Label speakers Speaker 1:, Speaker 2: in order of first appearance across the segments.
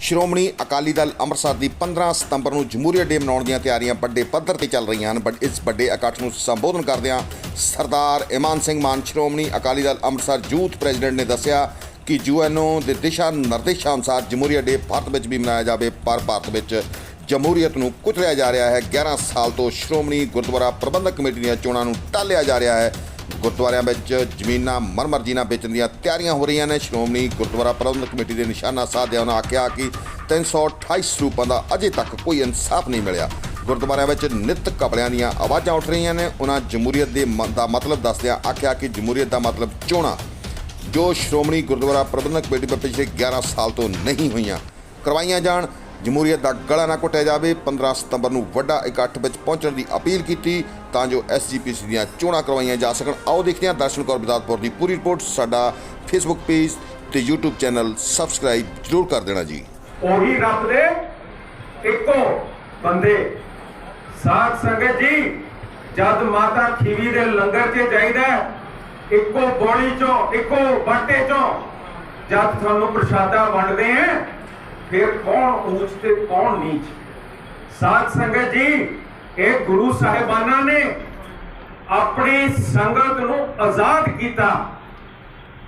Speaker 1: ਸ਼੍ਰੋਮਣੀ ਅਕਾਲੀ ਦਲ ਅੰਮ੍ਰਿਤਸਰ ਦੀ 15 ਸਤੰਬਰ ਨੂੰ ਜਮਹੂਰੀਅਤ ਡੇ ਮਨਾਉਣ ਦੀਆਂ ਤਿਆਰੀਆਂ ਵੱਡੇ ਪੱਧਰ ਤੇ ਚੱਲ ਰਹੀਆਂ ਹਨ, ਬਟ ਇਸ ਵੱਡੇ ਇਕੱਠ ਨੂੰ ਸੰਬੋਧਨ ਕਰਦਿਆਂ ਸਰਦਾਰ ਇਮਾਨ ਸਿੰਘ ਮਾਨ, ਸ਼੍ਰੋਮਣੀ ਅਕਾਲੀ ਦਲ ਅੰਮ੍ਰਿਤਸਰ ਯੂਥ ਪ੍ਰੈਜ਼ੀਡੈਂਟ ਨੇ ਦੱਸਿਆ ਕਿ ਯੂਐਨਓ ਦੇ ਦਿਸ਼ਾ ਨਿਰਦੇਸ਼ਾਂ ਅਨੁਸਾਰ ਜਮਹੂਰੀਅਤ ਡੇ ਭਾਰਤ ਵਿੱਚ ਵੀ ਮਨਾਇਆ ਜਾਵੇ, ਪਰ ਭਾਰਤ ਵਿੱਚ ਜਮਹੂਰੀਅਤ ਨੂੰ ਕੁਚਲਿਆ ਜਾ ਰਿਹਾ ਹੈ। 11 ਸਾਲ ਤੋਂ ਸ਼੍ਰੋਮਣੀ ਗੁਰਦੁਆਰਾ ਪ੍ਰਬੰਧਕ ਕਮੇਟੀ ਦੀਆਂ ਚੋਣਾਂ ਨੂੰ ਟਾਲਿਆ ਜਾ ਰਿਹਾ ਹੈ। ਗੁਰਦੁਆਰਿਆਂ ਵਿੱਚ ਜ਼ਮੀਨਾਂ ਮਨਮਰਜ਼ੀ ਨਾਲ ਵੇਚਣ ਦੀਆਂ ਤਿਆਰੀਆਂ ਹੋ ਰਹੀਆਂ ਨੇ। ਸ਼੍ਰੋਮਣੀ ਗੁਰਦੁਆਰਾ ਪ੍ਰਬੰਧਕ ਕਮੇਟੀ ਦੇ ਨਿਸ਼ਾਨਾ ਸਾਧਿਆ। ਉਹਨਾਂ ਆਖਿਆ ਕਿ 328 ਸਰੂਪਾਂ ਦਾ ਅਜੇ ਤੱਕ ਕੋਈ ਇਨਸਾਫ ਨਹੀਂ ਮਿਲਿਆ। ਗੁਰਦੁਆਰਿਆਂ ਵਿੱਚ ਨਿਤ ਕਪੜਿਆਂ ਦੀਆਂ ਆਵਾਜ਼ਾਂ ਉੱਠ ਰਹੀਆਂ ਨੇ। ਉਹਨਾਂ ਜਮਹੂਰੀਅਤ ਦੇ ਮ- ਦਾ ਮਤਲਬ ਦੱਸਦਿਆਂ ਆਖਿਆ ਕਿ ਜਮਹੂਰੀਅਤ ਦਾ ਮਤਲਬ ਚੋਣਾਂ, ਜੋ ਸ਼੍ਰੋਮਣੀ ਗੁਰਦੁਆਰਾ ਪ੍ਰਬੰਧਕ ਕਮੇਟੀ ਵਿੱਚ ਪਿਛਲੇ 11 ਸਾਲ ਤੋਂ ਨਹੀਂ ਹੋਈਆਂ। ਕਰਵਾਈਆਂ ਜਾਣ ਜਮਹੂਰੀਅਤ ਦਾ ਗਲਾ ਨਾ ਘੁੱਟਿਆ ਜਾਵੇ। 15 ਸਤੰਬਰ ਨੂੰ ਵੱਡਾ ਇਕੱਠ ਵਿੱਚ ਪਹੁੰਚਣ ਦੀ ਅਪੀਲ ਕੀਤੀ ਤਾਂ ਜੋ ਐਸਜੀਪੀਸੀ ਦੀਆਂ ਚੋਣਾਂ ਕਰਵਾਈਆਂ ਜਾ ਸਕਣ। ਆਓ ਦੇਖਦੇ ਹਾਂ ਦਰਸ਼ਨ ਕੌਰ ਬਿਦਾਤਪੁਰ ਦੀ ਪੂਰੀ ਰਿਪੋਰਟ। ਸਾਡਾ ਫੇਸਬੁੱਕ ਪੇਜ ਤੇ YouTube ਚੈਨਲ ਸਬਸਕ੍ਰਾਈਬ ਜ਼ਰੂਰ ਕਰ ਦੇਣਾ ਜੀ।
Speaker 2: ਉਹੀ ਰੱਬ ਦੇ ਇੱਕੋ ਬੰਦੇ। ਸਾਧ ਸੰਗਤ ਜੀ ਜਦ ਮਾਤਾ ਖੀਵੀ ਦੇ ਲੰਗਰ 'ਚ ਜਾਈਦਾ ਹੈ, ਇੱਕੋ ਬੋਲੀ 'ਚੋਂ ਇੱਕੋ ਬਾਟੇ 'ਚੋਂ ਜਦ ਤੁਹਾਨੂੰ ਪ੍ਰਸ਼ਾਦਾ ਵੰਡਦੇ ਆ ਫਿਰ ਕੌਣ ਉੱਚ ਤੇ ਕੌਣ ਨੀਚ? ਸਾਧ ਸੰਗਤ ਜੀ, ਇਹ ਗੁਰੂ ਸਾਹਿਬਾਨਾਂ ਨੇ ਆਪਣੀ ਸੰਗਤ ਨੂੰ ਆਜ਼ਾਦ ਕੀਤਾ।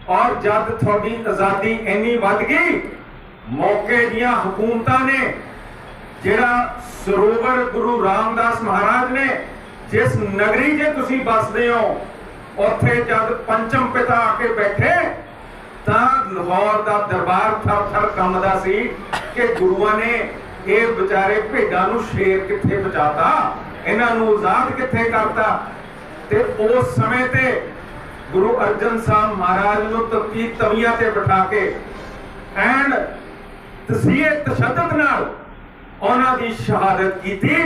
Speaker 2: ਔਰ ਜਦ ਤੁਹਾਡੀ ਆਜ਼ਾਦੀ ਇੰਨੀ ਵੱਧ ਗਈ, ਮੌਕੇ ਦੀਆਂ ਹਕੂਮਤਾਂ ਨੇ, ਜਿਹੜਾ ਸਰੋਵਰ ਗੁਰੂ ਰਾਮਦਾਸ ਮਹਾਰਾਜ ਨੇ, ਜਿਸ ਨਗਰੀ 'ਚ ਤੁਸੀਂ ਵੱਸਦੇ ਹੋ, ਉੱਥੇ ਜਦ ਪੰਚਮ ਪਿਤਾ ਆ ਕੇ ਬੈਠੇ ਲਾਹੌਰ ਦਾ ਦਰਬਾਰ ਥਰ ਥਰ ਕੰਮਦਾ ਸੀ ਕਿ ਗੁਰੂਆਂ ਨੇ ਇਹ ਵਿਚਾਰੇ ਭੇਡਾਂ ਨੂੰ ਸ਼ੇਰ ਕਿੱਥੇ ਬਚਾਤਾ ਇਹਨਾਂ ਨੂੰ ਆਜ਼ਾਦ ਕਿੱਥੇ ਕਰਤਾ? ਤੇ ਉਸ ਸਮੇਂ ਤੇ ਗੁਰੂ ਅਰਜਨ ਸਾਹਿਬ ਮਹਾਰਾਜ ਨੂੰ ਤਪੀ ਤਵੀਆਂ ਤੇ ਬਿਠਾ ਕੇ ਐਂਡ ਤਸੀਹੇ, ਤਸ਼ੱਦਦ ਨਾਲ ਉਹਨਾਂ ਦੀ ਸ਼ਹਾਦਤ ਕੀਤੀ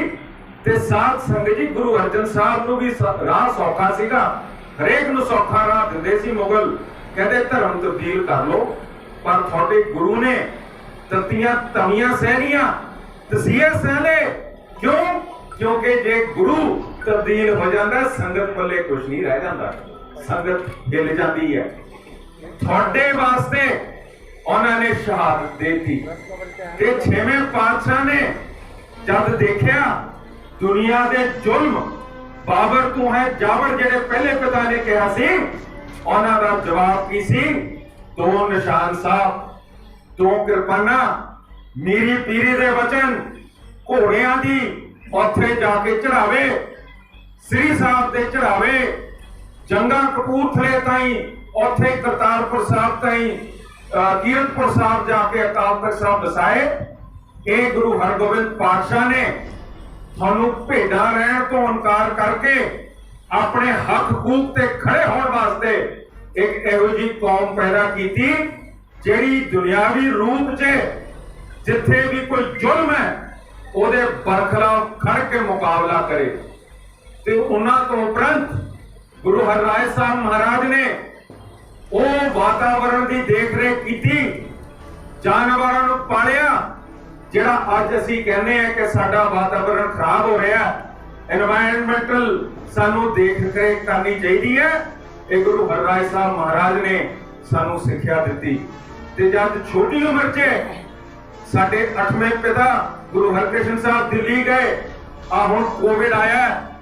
Speaker 2: ਤੇ ਸਾਧ ਸੰਗਤ ਜੀ ਗੁਰੂ ਅਰਜਨ ਸਾਹਿਬ ਨੂੰ ਵੀ ਰਾਹ ਸੌਖਾ ਸੀਗਾ। ਹਰੇਕ ਨੂੰ ਸੌਖਾ ਰਾਹ ਦਿੰਦੇ ਸੀ ਮੁਗਲ। ਕਹਿੰਦੇ ਧਰਮ ਤਬਦੀਲ ਕਰ ਲਓ, ਪਰ ਤੁਹਾਡੇ ਗੁਰੂ ਨੇ ਤਤੀਆਂ ਤਵੀਆਂ ਸਹਿਲੀਆਂ ਤਸੀਹੇ ਸਹਿਲੇ ਕਿਉਂ? ਕਿਉਂਕਿ ਜੇ ਗੁਰੂ ਤਬਦੀਲ ਹੋ ਜਾਂਦਾ, ਸੰਗਤ ਪੱਲੇ ਕੁਝ ਨਹੀਂ ਰਹਿ ਜਾਂਦਾ। ਸੰਗਤ ਹਿੱਲ ਜਾਂਦੀ ਹੈ। ਤੁਹਾਡੇ ਵਾਸਤੇ ਉਹਨਾਂ ਨੇ ਸ਼ਹਾਦਤ ਦਿੱਤੀ। ਤੇ ਛੇਵੇਂ ਪਾਤਸ਼ਾਹ ਨੇ ਜਦ ਦੇਖਿਆ, ਦੁਨੀਆ ਦੇ ਜ਼ੁਲਮ, ਬਾਬਰ ਤੂੰ ਹੈ ਜਾਬਰ ਜਿਹੜੇ ਪਹਿਲੇ ਪਿਤਾ ਨੇ ਕਿਹਾ ਸੀ ਉਹਨਾਂ ਦਾ ਜਵਾਬ ਕੀ ਸੀ? ਦੋ ਨਿਸ਼ਾਨ ਸਾਹਿਬ, ਦੋ ਕਿਰਪਾਨਾਂ, ਮੀਰੀ ਪੀਰੀ ਦੇ ਵਚਨ, ਘੋੜਿਆਂ ਦੀ ਉੱਥੇ ਜਾ ਕੇ ਚੜਾਵੇ ਸ੍ਰੀ ਸਾਹਿਬ ਤੇ ਚੜਾਵੇ ਜੰਗਾ ਕਪੂਰਥਲੇ ਤਾਈਂ, ਉੱਥੇ ਕਰਤਾਰਪੁਰ ਸਾਹਿਬ ਤਾਈਂ ਕੀਰਤਪੁਰ ਸਾਹਿਬ ਜਾ ਕੇ ਅਕਾਲ ਤਖਤ ਸਾਹਿਬ ਵਸਾਏ। ਇਹ ਗੁਰੂ ਹਰਗੋਬਿੰਦ ਪਾਤਸ਼ਾਹ ਨੇ ਤੁਹਾਨੂੰ ਭੇਡਾਂ ਰਹਿਣ ਤੋਂ ਇਨਕਾਰ ਕਰਕੇ ਆਪਣੇ ਹੱਕ ਹਕੂਕ ਤੇ ਖੜੇ ਹੋਣ ਵਾਸਤੇ ਇੱਕ ਇਹੋ ਜਿਹੀ ਕੌਮ ਪੈਦਾ ਕੀਤੀ, ਜਿਹੜੀ ਦੁਨਿਆਵੀ ਰੂਪ 'ਚ ਜਿੱਥੇ ਵੀ ਕੋਈ ਜ਼ੁਲਮ ਹੈ, ਉਹਦੇ ਬਰਖਲਾਫ ਖੜ ਕੇ ਮੁਕਾਬਲਾ ਕਰੇ। ਤੇ ਉਹਨਾਂ ਤੋਂ ਉਪਰੰਤ ਗੁਰੂ ਹਰਿਰਾਏ ਸਾਹਿਬ ਮਹਾਰਾਜ ਨੇ ਉਹ ਵਾਤਾਵਰਣ ਦੀ ਦੇਖਰੇਖ ਕੀਤੀ, ਜਾਨਵਰਾਂ ਨੂੰ ਪਾਲਿਆ, ਜਿਹੜਾ ਅੱਜ ਅਸੀਂ ਕਹਿੰਦੇ ਆ ਕਿ ਸਾਡਾ ਵਾਤਾਵਰਣ ਖਰਾਬ ਹੋ ਰਿਹਾ এনवायरमेंटल ਸਾਨੂੰ ਦੇਖ ਕੇ ਕਰਨੀ ਚਾਹੀਦੀ ਹੈ। ਇਹ ਗੁਰੂ ਹਰਰਾਏ ਸਾਹਿਬ ਮਹਾਰਾਜ ਨੇ ਸਾਨੂੰ ਸਿੱਖਿਆ ਦਿੱਤੀ। ਤੇ ਜਦ ਛੋਟੀ ਉਮਰ 'ਚ ਸਾਡੇ 8ਵੇਂ ਪਿਤਾ ਗੁਰੂ ਹਰਕ੍ਰਿਸ਼ਨ ਸਾਹਿਬ ਦਿੱਲੀ ਗਏ ਆ ਹੁਣ ਕੋਵਿਡ ਆਇਆ।